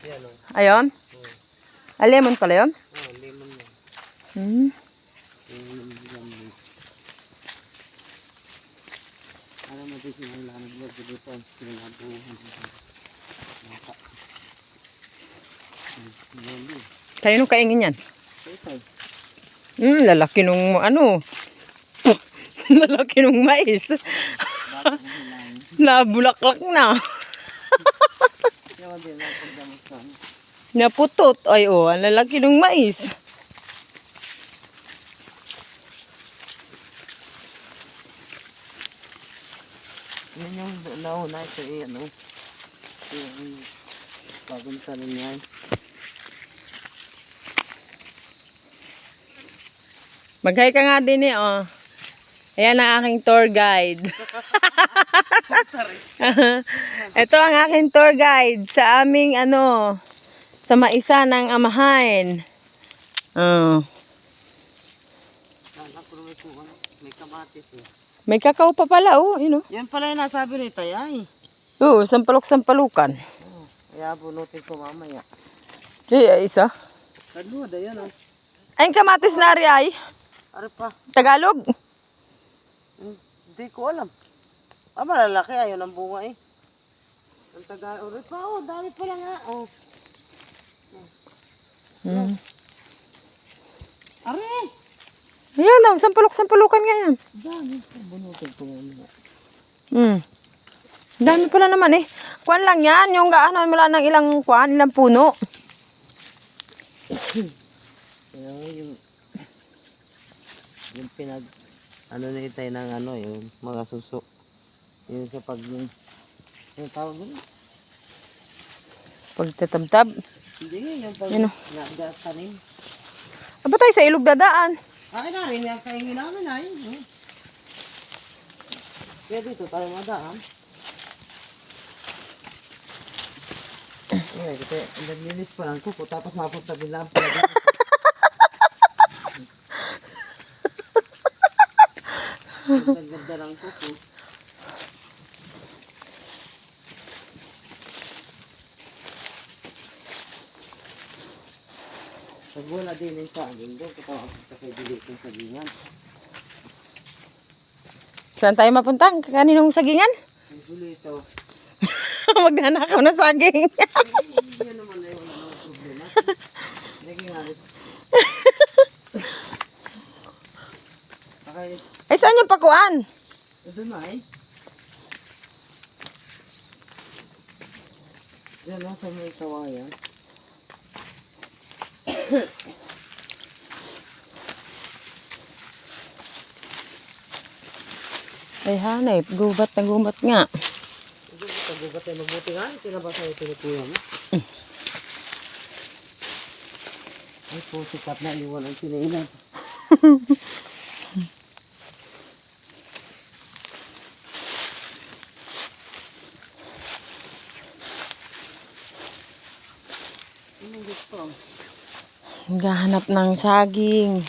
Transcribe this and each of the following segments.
Yan o. Ayun? Oo. Ah, lemon pala yun? Oh, lemon yan. Hmm. Alam mo dito yung lamig mo dito. Sinabuhan. Maka. Lemon. Kanino kaingin yan? Hmm, lalaki nung ano. lalaki nung mais. Nabulaklak na. Yawa din lang pag damusan. Naputot. Ay, oh, ang lalaki nung mais. Yan yung nauna ito eh, ano. Yung bagong tanim yan. Maghay ka nga din eh, oh. Ayan ang aking tour guide. Ito ang aking tour guide sa aming ano, sa maisa ng amahain. Oh. May ano, may kamatis eh. May kakao pa pala, oh. Yun, oh. Yan pala yung nasabi ni Tayay. Oo, sampalok-sampalukan. Oh, kaya bunutin ko mamaya. Kaya isa. Kadluwa da yan oh. Ay, kamatis na ari ay. Ano pa? Tagalog. Hmm, Hindi ko alam. Ah, malalaki. Ayaw ng bunga eh. Ang taga... Ulit pa oh, dami pala nga. Oh. Hmm. Are! Ayan daw, sampalok-sampalukan nga yan. Dami. Bunutin ko mamaya. Hmm. Dami pala naman eh. Kuan lang yan, yung gaano mula ng ilang kuan, ilang puno. Nga yung... Yung pinag... Ano na itay ng ano, yung mga suso. Yung sa pag... Yung, yung tawag doon? Pagtatabtab. Hindi, yung pag... Na, tanim. Aba tayo sa ilog dadaan. Akin na rin, yung kaingin namin na yun. Kaya dito tayo madaan. Ay, kasi naglinis pa lang kuko, tapos mapunta din lang pala dito. Ang ganda ng kuko. Pag wala din yung saging, doon ko pa kasi dili yung sagingan. Saan tayo mapunta? Kaninong sagingan? Ang gulo ito. Magnanakaw na saging. Hindi naman na yung ano, problema. Lagi nga rin. Ay, saan yung pakuan? ito na eh. Yan lang sa may kawayan. Ay, hanay. Gubat na gubat nga. Ito ito, gugat tayo magbuti nga. Tinabasa yung tinukuya mo. Ay po, sikat na iwan ang sinainan. Anong gusto? Gahanap ng saging.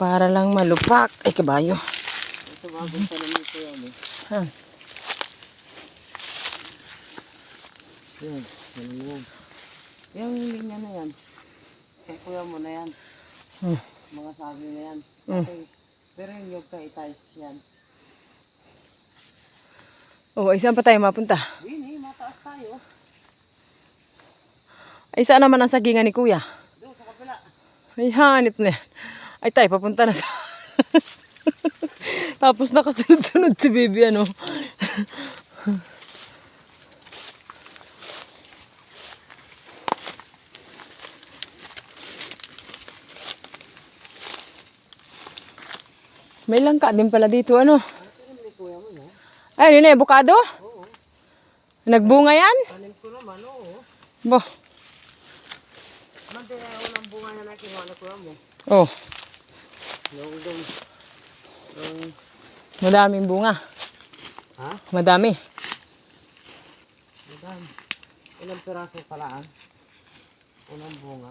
Para lang malupak. Ay, kabayo. Ito bagong pa naman ito yan eh. Ha. Yan, yan na yan. Yung linya na yan. Kaya kuya mo na yan. Hmm. Mga sabi na yan. Hmm. Okay. Pero yung yung kay itay yan. Oh, ay, saan pa tayo mapunta? Wini, mataas tayo. Ay, saan naman ang sagingan ni kuya? Ay, hanip na yan. Ay, tayo, papunta na sa... Tapos nakasunod-sunod si baby, ano. May langka din pala dito, ano. Ay, yun eh, bukado? Oo. Nagbunga yan? Tanim ko naman, oo. Bo. Na yung unang bunga na nakinuha na kuya mo. Oh, Yung doon. Yung... madaming bunga. Ha? Madami. Madam. Ilang piraso pala ah? Unang bunga.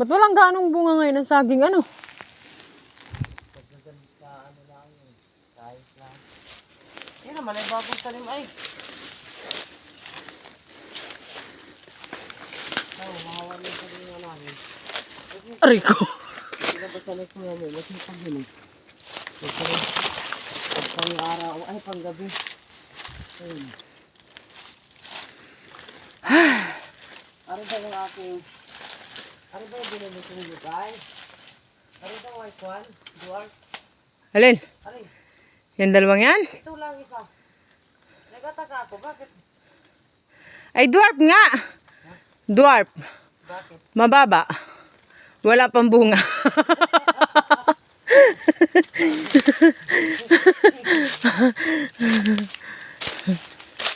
Ba't walang ganong bunga ngayon ng saging, ano? Pag naganda ano lang yun. Kahit lang. Yan naman ay bagong tanim ay. Aray ko. Pinabasa na ko yan. Masipag yun eh. Pag araw, ay pang gabi. Ayun. Ano ba yung aking... Ano ba yung binili kong lutay? Ano ba yung kwan? Duwar? Alin? Yun? Yung dalawang yan? Ito lang isa. Nagataka ako. Bakit? Ay, dwarf nga. Dwarf. Bakit? Mababa. Wala pang bunga.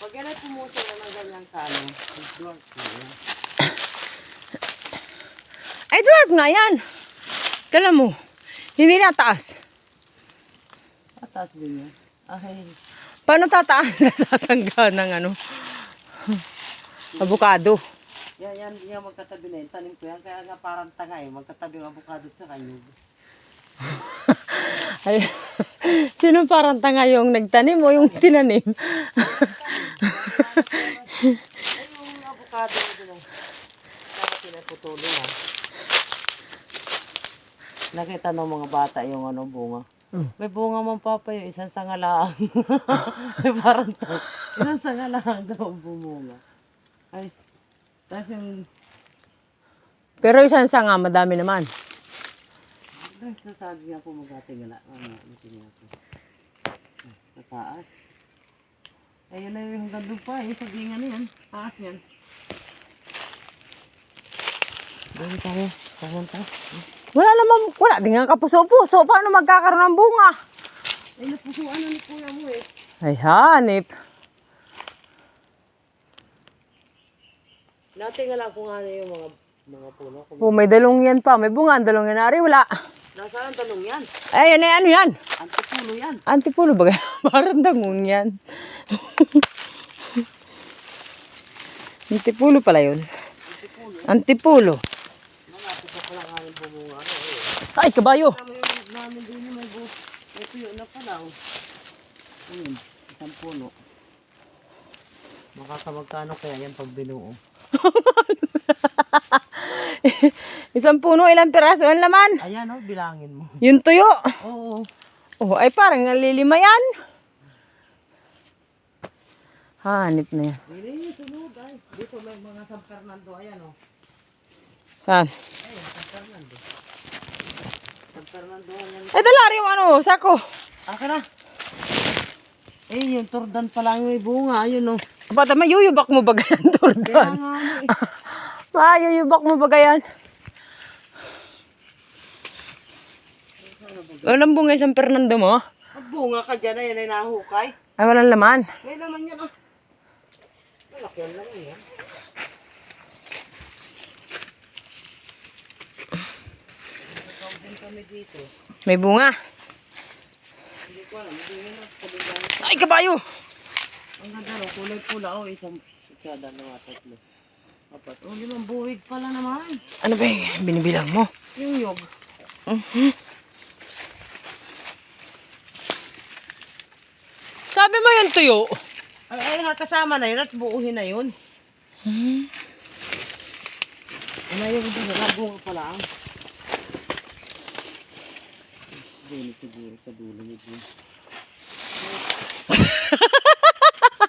Pag yan ay pumuso na ng ganyan sa ano, ko. yan. Ay, dwarf nga yan. Kala mo. Hindi na taas. Atas din yan. Ay, Paano tataas sa sasangga ng ano? Avocado. Yan, yan, yan magkatabi na yun. Tanim ko yan. Kaya nga parang tanga eh. Magkatabi ang avocado sa kanyog. Ay, sino parang tanga yung nagtanim o yung tinanim? Ay, yung avocado na din. Kaya pinaputulo na. Nakita ng mga bata yung ano bunga. Mm. May bunga man papa yung isang sanga lang. May parang to. Isang sanga lang daw ang bumunga. Ay, tapos yung Pero isang sanga, madami naman. Ay, sasabi nga po magati nga na. Ano, ano tinapos. Sa taas. Ayun na yung hanggang doon pa. Sabi nga na yan. Taas yan. Doon tayo. Pumunta. Wala naman, wala din nga kapuso-puso. Paano magkakaroon ng bunga? Ay, napusuan na ni kuya mo eh. Ay, hanip. Natin nga lang kung ano yung mga mga puno. Kung Oh, may dalong yan pa. May bunga, ang dalong yan. Ari, wala. Nasaan ang talong yan? Ay, ano, ano yan? Antipulo yan. Antipulo ba? Parang dangon yan. Antipulo pala yun. Antipulo. Malapit na pala nga yung bumunga. Ano eh. Ay, kabayo. Tama yung namin din yung may bu may tuyo na pala. Oh. Ayun, isang puno. Makakamagkano kaya yan pag binuo? Isang puno, ilang piraso ang laman. Ayan oh, bilangin mo. Yung tuyo. Oo. Oh, ay parang nalilima yan. Hanip na yan. Dili, sunod ay. Dito may mga San Fernando. Ayan oh. Saan? Ayun, San Fernando. San Fernando. Ayan. Ay, dalari yung ano, sako. Aka na. Eh, yung turdan pa lang may bunga. Ayun oh. Bata, mayuyubak mo ba ganyan, nga ano eh. Mayuyubak mo ba ganyan? Walang bunga sa Fernando mo? Ang bunga ka dyan. Ayan ay nahukay. Ay, walang laman. May naman yan ah. Malaki yan lang yan. May bunga. Ang. Ay, kabayo! Ang ganda no, kulay pula. Oh, isang, isa, dalawa, tatlo. Apat. Oh, limang buwig pala naman. Ano ba yung binibilang mo? Yung yog. Sabi mo yung tuyo. Ay, ay, ha, kasama na yun at buuhin na yun. Hmm. Ano yung bunga? Bunga pala. ah. Dulo siguro sa dulo niyo. Puraruhan din dito. Ayan ah.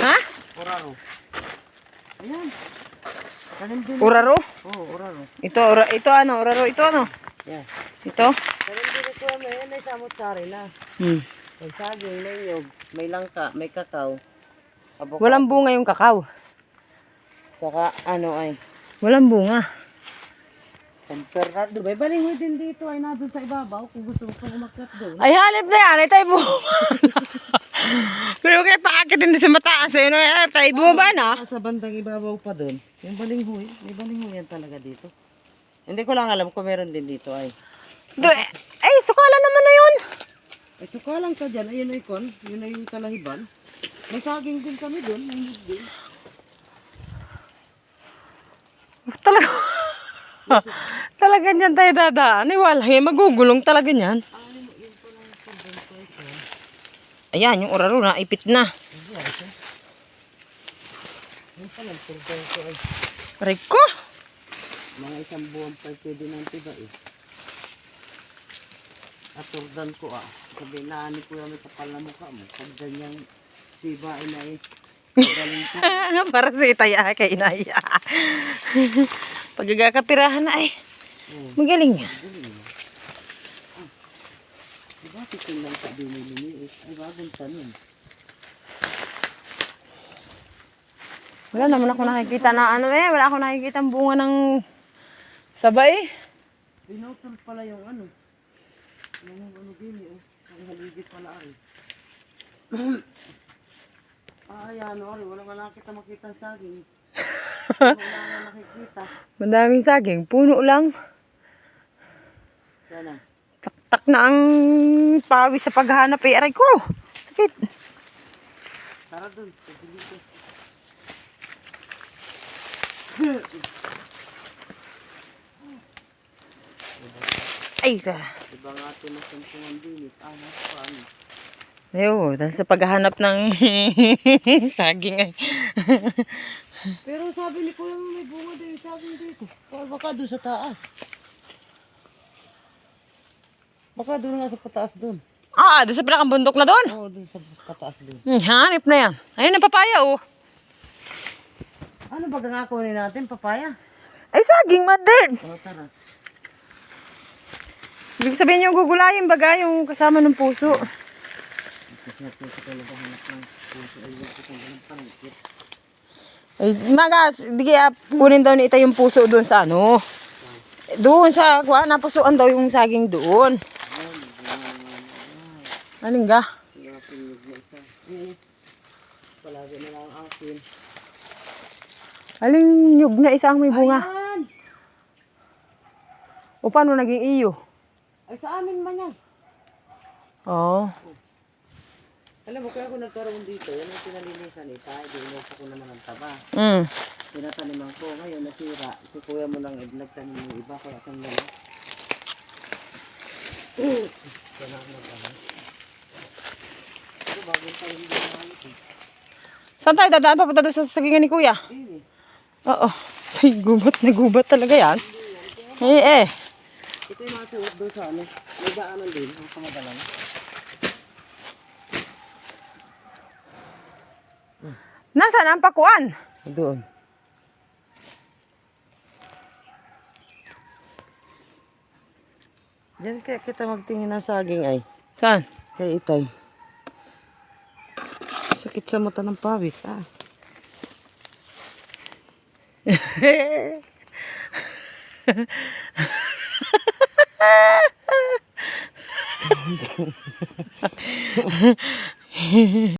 Ha? Puraro. Ayan. Tanim din. Uraro? Oo, uraro. Ito, ura, ito ano, uraro, ito ano? Yan. Ito? Tanim din ito ano. Yan ay samot-sari na. Hmm. May saging, may nyog, may langka, may kakao. Abok. Walang bunga yung kakao. Saka ano ay. Walang bunga. San Fernando. May balingoy din dito ay nandun sa ibabaw kung gusto mo pang umakyat doon. Ay, hanip na yan. Ay, tayo bunga. Pero kaya paakit hindi sa mataas. Ayun, ay, tayo bumaba na. Sa bandang ibabaw pa doon. Yung balinghoy. May balinghoy yan talaga dito. Hindi ko lang alam kung meron din dito ay. Do, ay, sukala naman na yun. Ay sukalang ka dyan. Ayun ay kon. Yun ay kalahiban. May saging din kami doon. May din. Talaga. Talaga niyan tayo dadaan. Ay, wala. Eh, magugulong talaga niyan. Ayan, yung oraro na, ipit na. Yung pala, turdan ko ay. Aray ko! Mga isang buwan pa pwede nang tiba eh. At turdan ko ah. Sabi na ni kuya may kapal na mukha mo. Pag ganyang tiba ay na. Galing ko. Para sa itaya kay inaya. Pagkakapirahan na ay. Magaling nga. Ah. Diba titingnan sa biniliniis? Ay bagong tanong. Wala naman ako nakikita na ano eh. Wala ako nakikita ang bunga ng sabay. Pinutol pala yung ano. Yung ano din eh. Ang haligi pala ay. ah, ayan, ori. Wala ka nakita makita ang saging. Madaming saging. Puno lang. Taktak na ang pawis sa paghanap eh. Aray ko. Sakit. Tara dun. Ay ka. Diba nga ito na suntungan din eh. Ah, paano. Ayun, dahil sa paghahanap ng saging ay. Pero sabi ni Kuya may bunga din saging dito. O baka doon sa taas. Baka doon nga sa pataas doon. ah, doon sa pinakang bundok na doon. Oo, doon sa pataas doon. Hmm, hanip na yan. Ayun ang papaya oh. Ano ba nga kunin natin? Papaya? Ay, saging, mother. O, tara. Ibig sabihin yung gugulayin baga yung kasama ng puso. Kasi natin sa kalabahanap ng puso ay yung kung anong panangkit. Magas, di kaya kunin daw ni ita yung puso doon sa ano. Doon sa, kuha, napusuan daw yung saging doon. Aling ga? Palagi na lang ang akin. Aling nyug na isa ang may bunga. Ayan! O paano naging iyo? Ay, sa amin man yan. Oo. Alam mo, kaya ako nagkaroon dito, yan ang pinalinisan eh. Tayo, dinupo ko naman ang taba. Mm. Tinataniman ko, ngayon nasira. Si kuya mo lang nagtanim yung iba, kaya kang lang. Kaya na ako nag-ano. Ito, bagong tayo hindi eh. Saan tayo dadaan? Papunta doon sa sagingan ni kuya? Oo. Ay, gubat na gubat talaga yan. Eh, eh. Ito yung mga suot doon sa ano. May daanan din, ang pangadalan. Nasaan ang pakuan? Doon. Diyan kaya kita magtingin ng saging ay. Saan? Kay itay. Sakit sa mata ng pawis ah.